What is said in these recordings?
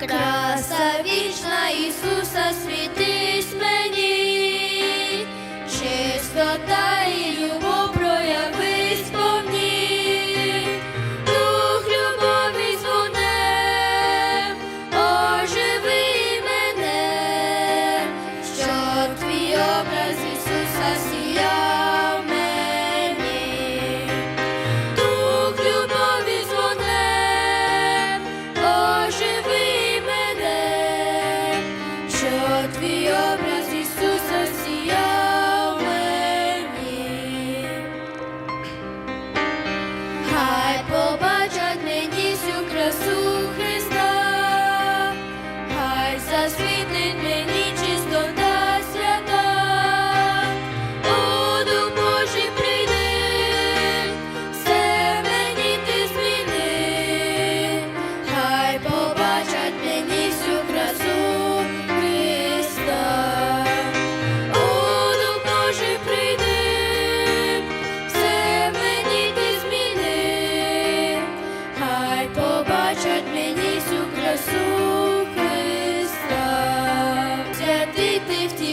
Краса вічна Ісуса, світись мені, чистота. be your bread.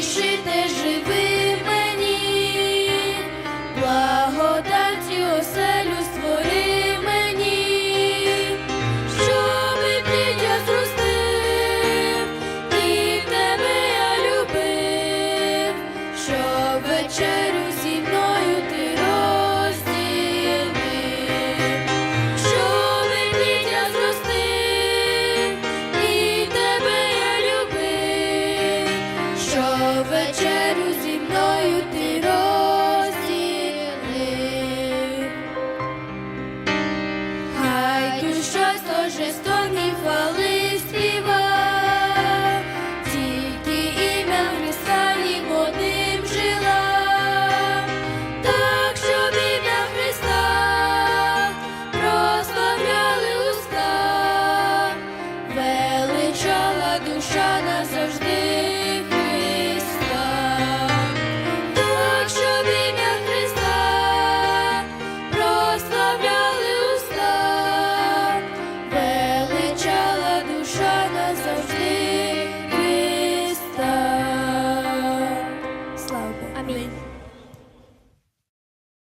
спішите живи. Долю зі мною ти розділив. Хай душа сто.